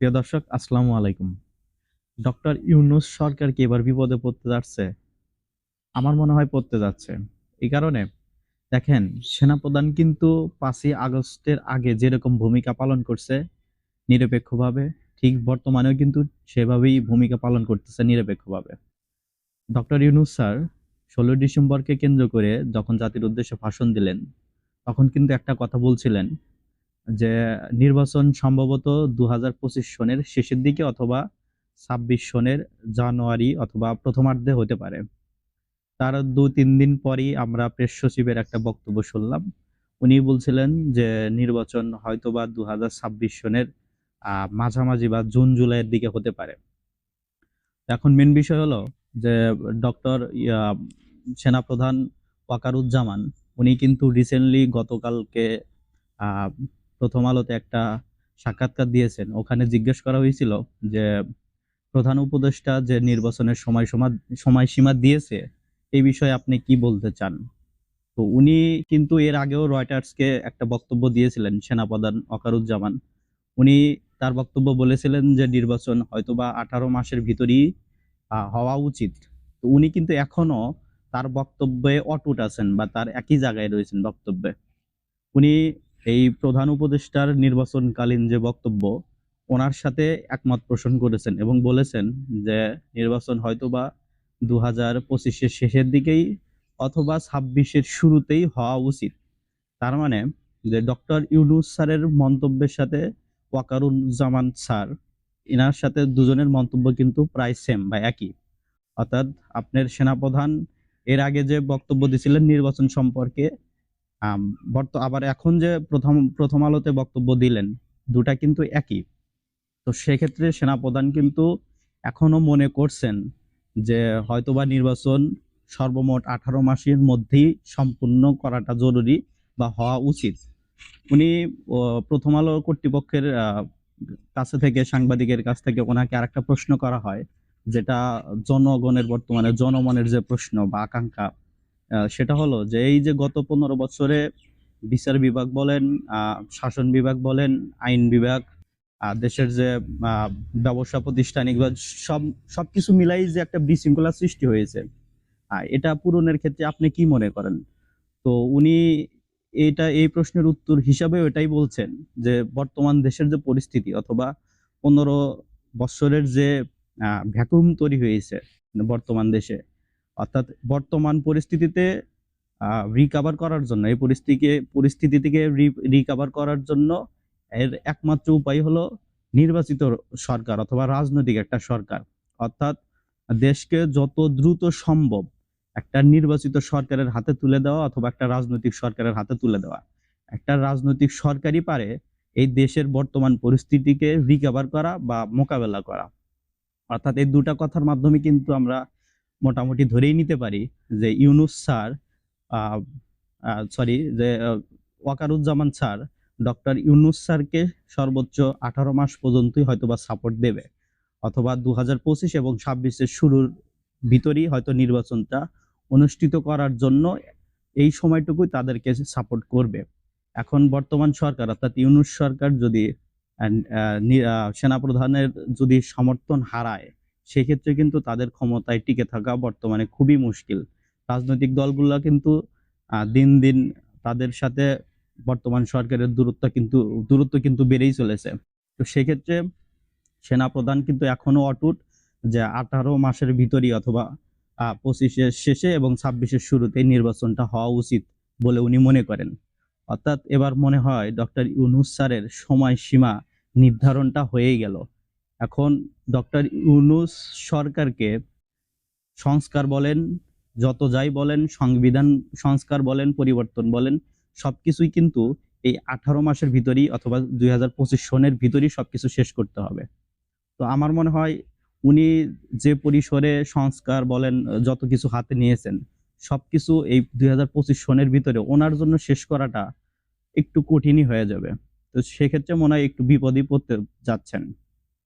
প্রিয় দর্শক, আসসালামু আলাইকুম। ডক্টর ইউনুস সরকার কি এবার বিপদে পড়তে যাচ্ছে? আমার মনে হয় পড়তে যাচ্ছে। এই কারণে দেখেন, সেনাপ্রধান কিন্তু পাঁচই আগস্টের আগে যেরকম ভূমিকা পালন করছে নিরপেক্ষভাবে, ঠিক বর্তমানেও কিন্তু সেভাবেই ভূমিকা পালন করতেছে নিরপেক্ষভাবে। ডক্টর ইউনুস স্যার ষোলো ডিসেম্বরকে কেন্দ্র করে যখন জাতির উদ্দেশ্যে ভাষণ দিলেন, তখন কিন্তু একটা কথা বলছিলেন যে নির্বাচন সম্ভবত দু হাজার পঁচিশ সনের শেষের দিকে অথবা ছাব্বিশ সনের জানুয়ারি অথবা প্রথমার্ধে হতে পারে। তার দু তিন দিন পরই আমরা প্রেস সচিবের একটা বক্তব্য শুনলাম। উনি বলছিলেন যে নির্বাচন হয়তোবা দু হাজার ছাব্বিশ সনের মাঝামাঝি বা জুন জুলাইয়ের দিকে হতে পারে। এখন মেন বিষয় হলো যে ডক্টর সেনাপ্রধান ওয়াকারুজ্জামান, উনি কিন্তু রিসেন্টলি গতকালকে প্রথম আলোতে একটা সাক্ষাৎকার দিয়েছেন। ওখানে জিজ্ঞেস করা হয়েছিল যে, প্রধান উপদেষ্টা যে নির্বাচনের সময়সীমা সময়সীমা দিয়েছে, এই বিষয়ে আপনি কি বলতে চান? তো উনি কিন্তু এর আগেও রয়টার্সকে একটা বক্তব্য দিয়েছিলেন, সেনাপ্রধান অকারুজ্জামান। উনি তার বক্তব্য বলেছিলেন যে, নির্বাচন হয়তোবা আঠারো মাসের ভিতরই হওয়া উচিত। তো উনি কিন্তু এখনও তার বক্তব্যে অটুট আছেন বা তার একই জায়গায় রয়েছেন বক্তব্যে। উনি এই প্রধান উপদেষ্টার নির্বাচনকালীন যে বক্তব্য, ওনার সাথে একমত পোষণ করেছেন এবং বলেছেন যে নির্বাচন হয়তোবা দু হাজার পঁচিশের শেষের দিকেই অথবা ছাব্বিশের শুরুতেই হওয়া উচিত। তার মানে যে ডক্টর ইউনুস স্যারের মন্তব্যের সাথে ওয়াকারুজ্জামান স্যার এনার সাথে দুজনের মন্তব্য কিন্তু প্রায় সেম বা একই। অর্থাৎ আপনার সেনাপ্রধান এর আগে যে বক্তব্য দিয়েছিলেন নির্বাচন সম্পর্কে বর্ত, আবার এখন যে প্রথম প্রথম আলোতে বক্তব্য দিলেন, দুটা কিন্তু একই। তো সেক্ষেত্রে সেনাপ্রধান কিন্তু এখনও মনে করছেন যে হয়তোবা নির্বাচন সর্বমোট আঠারো মাসের মধ্যেই সম্পূর্ণ করাটা জরুরি বা হওয়া উচিত। উনি প্রথম আলো কর্তৃপক্ষের কাছে থেকে, সাংবাদিকের কাছ থেকে ওনাকে আরেকটা প্রশ্ন করা হয়, যেটা জনগণের বর্তমানে, জনমনের যে প্রশ্ন বা আকাঙ্ক্ষা সেটা হলো যে এই যে গত পনেরো বছরে বিচার বিভাগ বলেন শাসন বিভাগ বলেন, আইন বিভাগ দেশের যে ব্যবসা প্রতিষ্ঠানিক বা সব, সবকিছু মিলাই যে একটা বিশৃঙ্খলা সৃষ্টি হয়েছে। এটা পূরণের ক্ষেত্রে আপনি কি মনে করেন? তো উনি এটা, এই প্রশ্নের উত্তর হিসাবে এটাই বলছেন যে বর্তমান দেশের যে পরিস্থিতি অথবা পনেরো বছরের যে ভ্যাকুম তৈরি হয়েছে বর্তমান দেশে অর্থাৎ বর্তমান পরিস্থিতিতে রিকাভার করার জন্য, এই পরিস্থিতিকে, পরিস্থিতি থেকে রিকাভার করার জন্য এর একমাত্র উপায় হলো নির্বাচিত সরকার অথবা রাজনৈতিক একটা সরকার। অর্থাৎ দেশকে যত দ্রুত সম্ভব একটা নির্বাচিত সরকারের হাতে তুলে দেওয়া অথবা একটা রাজনৈতিক সরকারের হাতে তুলে দেওয়া। একটা রাজনৈতিক সরকারই পারে এই দেশের বর্তমান পরিস্থিতিকে রিকভার করা বা মোকাবেলা করা। অর্থাৎ এই দুটা কথার মাধ্যমে কিন্তু আমরা মোটামুটি ধরেই নিতে পারি যে ইউনুস স্যার সরি যে ওয়াকারুজ্জামান স্যার, ডক্টর ইউনুস স্যারকে সর্বোচ্চ আঠারো মাস পর্যন্তই হয়তোবা সাপোর্ট দেবে। অথবা দু হাজার পঁচিশ এবং ছাব্বিশের শুরুর ভিতরেই হয়তো নির্বাচনটা অনুষ্ঠিত করার জন্য এই সময়টুকুই তাদেরকে সাপোর্ট করবে। এখন বর্তমান সরকার, অর্থাৎ ইউনুস সরকার যদি সেনাপ্রধানের যদি সমর্থন হারায় সেক্ষেত্রে কিন্তু তাদের ক্ষমতায় টিকে থাকা বর্তমানে খুবই মুশকিল। রাজনৈতিক দলগুলো কিন্তু দিন দিন তাদের সাথে বর্তমান সরকারের দূরত্ব কিন্তু দূরত্ব কিন্তু বেড়েই চলেছে। তো সেক্ষেত্রে সেনাপ্রধান কিন্তু এখনও অটুট যে আঠারো মাসের ভিতরই অথবা পঁচিশের শেষে এবং ছাব্বিশের শুরুতেই নির্বাচনটা হওয়া উচিত বলে উনি মনে করেন। অর্থাৎ এবার মনে হয় ডক্টর ইউনুস স্যারের সময়সীমা নির্ধারণটা হয়েই গেল। এখন ডক্টর ইউনুস সরকারকে সংস্কার বলেন, যত যাই বলেন, সংবিধান, সংস্কার বলেন, পরিবর্তন বলেন, সবকিছুই কিন্তু এই আঠারো মাসের ভিতরই অথবা দুই হাজার পঁচিশ সনের ভিতরই সবকিছু শেষ করতে হবে। তো আমার মনে হয় উনি যে পরিসরে সংস্কার বলেন, যত কিছু হাতে নিয়েছেন, সবকিছু এই দুই হাজার পঁচিশ সনের ভিতরে ওনার জন্য শেষ করাটা একটু কঠিনই হয়ে যাবে। তো সেক্ষেত্রে মনে হয় একটু বিপদই পড়তে যাচ্ছেন।